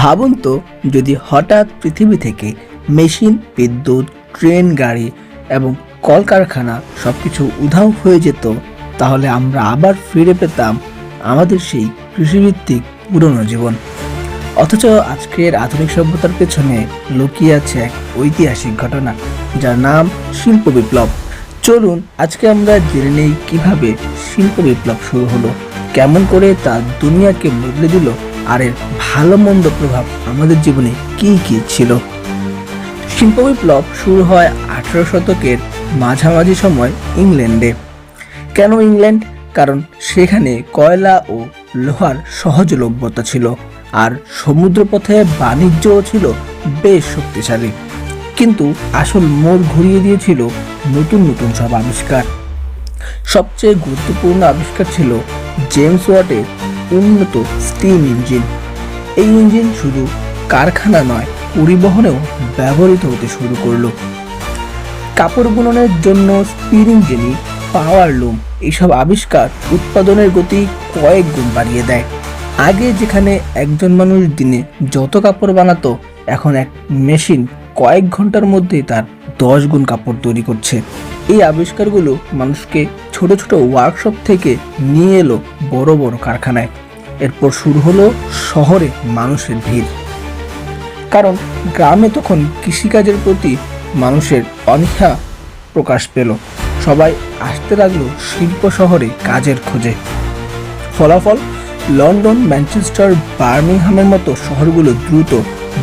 ভাবুন তো, যদি হঠাৎ পৃথিবী থেকে মেশিন, বিদ্যুৎ, ট্রেন, গাড়ি এবং কলকারখানা সব কিছু উধাও হয়ে যেত, তাহলে আমরা আবার ফিরে পেতাম আমাদের সেই কৃষিভিত্তিক পুরনো জীবন। অথচ আজকের আধুনিক সভ্যতার পেছনে লুকিয়ে আছে এক ঐতিহাসিক ঘটনা, যার নাম শিল্প বিপ্লব। চলুন, আজকে আমরা জেনে নেই কীভাবে শিল্প বিপ্লব শুরু হলো, কেমন করে তা দুনিয়াকে বদলে দিল, আর এর ভালো মন্দ প্রভাব আমাদের জীবনে কি কি ছিল? শিল্প বিপ্লব শুরু হয় আঠারো শতকের মাঝামাঝি সময় ইংল্যান্ডে। কেন ইংল্যান্ড? কারণ সেখানে কয়লা ও লোহার সহজলভ্যতা ছিল আর সমুদ্রপথে বাণিজ্যও ছিল বেশ শক্তিশালী। কিন্তু আসল মোড় ঘুরিয়ে দিয়েছিল নতুন নতুন সব আবিষ্কার। সবচেয়ে গুরুত্বপূর্ণ আবিষ্কার ছিল জেমস ওয়াটের উন্নত স্টিম ইঞ্জিন। এই ইঞ্জিন শুধু কারখানা নয়, পরিবহনেও ব্যবহৃত হতে শুরু করল। কাপড় বুননের জন্য স্পিরিং জেনি পাওয়ার লুম এইসব আবিষ্কার উৎপাদনের গতি কয়েক গুণ বাড়িয়ে দেয়। আগে যেখানে একজন মানুষ দিনে যত কাপড় বানাতো, এখন এক মেশিন কয়েক ঘণ্টার মধ্যেই তার দশ গুণ কাপড় তৈরি করছে। এই আবিষ্কারগুলো মানুষকে ছোট ছোট ওয়ার্কশপ থেকে নিয়ে এলো বড় বড় কারখানায়। এরপর শুরু হলো শহরে মানুষের ভিড়। কারণ গ্রামে তখন কৃষিকাজের প্রতি মানুষের অনীহা প্রকাশ পেল। সবাই আসতে লাগল শিল্প শহরে কাজের খোঁজে। ফলাফল লন্ডন, ম্যানচেস্টার, বার্মিংহামের মতো শহরগুলো দ্রুত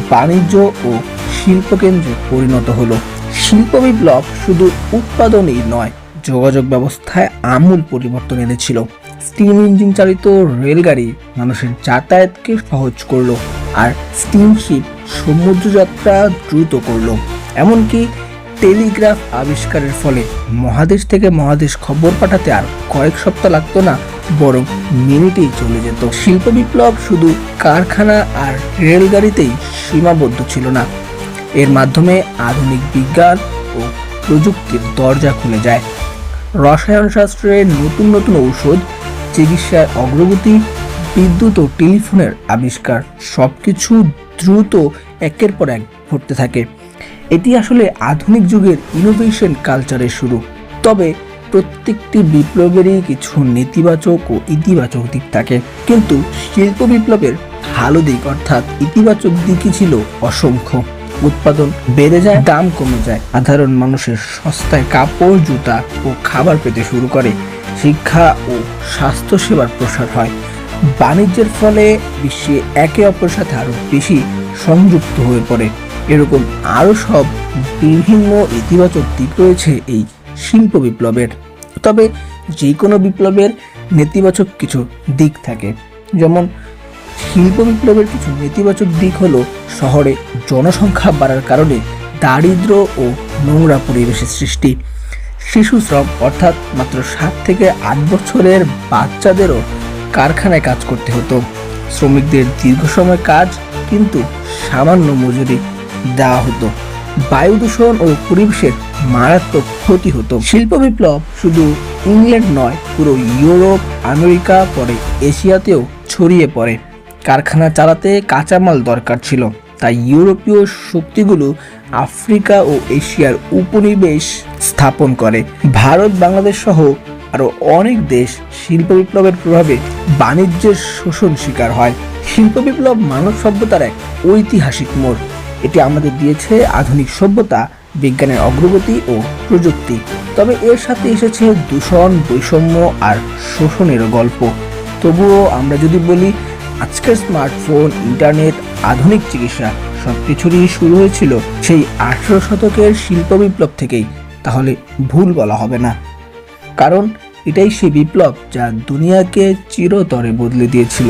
বাণিজ্য ও শিল্পকেন্দ্রে পরিণত হলো। শিল্প বিপ্লব শুধু উৎপাদনই নয়, যোগাযোগ ব্যবস্থায় আমূল পরিবর্তন এনেছিল। স্টিম ইঞ্জিন চালিত রেলগাড়ি মানুষের যাতায়াতকে সহজ করল আর স্টিমশিপ সমুদ্রযাত্রা দ্রুত করল। এমনকি টেলিগ্রাফ আবিষ্কারের ফলে মহাদেশ থেকে মহাদেশ খবর পাঠাতে আর কয়েক সপ্তাহ লাগতো না, বরং মিনিটেই চলে যেত। শিল্প বিপ্লব শুধু কারখানা আর রেলগাড়িতেই সীমাবদ্ধ ছিল না। এর মাধ্যমে আধুনিক বিজ্ঞান ও প্রযুক্তির দরজা খুলে যায়। রসায়ন শাস্ত্রের নতুন নতুন ঔষধ চিকিৎসার অগ্রগতি, বিদ্যুৎ ও টেলিফোনের আবিষ্কার সবকিছু দ্রুত একের পর এক ঘটতে থাকে। এটি আসলে আধুনিক যুগের ইনোভেশন কালচারের শুরু। তবে প্রত্যেকটি বিপ্লবেরই কিছু নেতিবাচক ও ইতিবাচক দিক থাকে। কিন্তু শিল্প বিপ্লবের ভালো দিক অর্থাৎ ইতিবাচক দিকই ছিল অসংখ্য। উৎপাদন বেড়ে যায়, দাম কমে যায়। সাধারণ মানুষের সস্তায় কাপড়, জুতা ও খাবার পেতে শুরু করে। শিক্ষা ও স্বাস্থ্যসেবার প্রসার হয়। বাণিজ্যের ফলে বিশ্বে একে অপরের সাথে আরও বেশি সংযুক্ত হয়ে পড়ে। এরকম আরও সব বিভিন্ন ইতিবাচক দিক রয়েছে এই শিল্প বিপ্লবের। তবে যে কোনো বিপ্লবের নেতিবাচক কিছু দিক থাকে। যেমন, শিল্প বিপ্লবের কিছু নেতিবাচক দিক হলো শহরে জনসংখ্যা বাড়ার কারণে দারিদ্র ও নোংরা পরিবেশের সৃষ্টি। শিশু শ্রম, অর্থাৎ মাত্র সাত থেকে আট বছরের বাচ্চাদেরও কারখানায় কাজ করতে হতো। শ্রমিকদের দীর্ঘ সময় কাজ কিন্তু সামান্য মজুরি দেওয়া হতো। বায়ু দূষণ ও পরিবেশের মারাত্মক ক্ষতি হতো। শিল্প বিপ্লব শুধু ইংল্যান্ড নয়, পুরো ইউরোপ, আমেরিকা, পরে এশিয়াতেও ছড়িয়ে পড়ে। কারখানা চালাতে কাঁচামাল দরকার ছিল, তাই ইউরোপীয় শক্তিগুলো আফ্রিকা ও এশিয়ার উপনিবেশ স্থাপন করে। ভারত, বাংলাদেশ সহ আরও অনেক দেশ শিল্প বিপ্লবের প্রভাবে বাণিজ্যের শোষণ শিকার হয়। শিল্প বিপ্লব মানব সভ্যতার এক ঐতিহাসিক মোড়। এটি আমাদের দিয়েছে আধুনিক সভ্যতা, বিজ্ঞানের অগ্রগতি ও প্রযুক্তি। তবে এর সাথে এসেছে দূষণ, বৈষম্য আর শোষণের গল্প। তবুও আমরা যদি বলি, আজকের স্মার্টফোন, ইন্টারনেট, আধুনিক চিকিৎসা সব কিছুরই শুরু হয়েছিল সেই আঠেরো শতকের শিল্প বিপ্লব থেকেই। তাহলে ভুল বলা হবে না। কারণ এটাই সেই বিপ্লব যা দুনিয়াকে চিরতরে বদলে দিয়েছিল।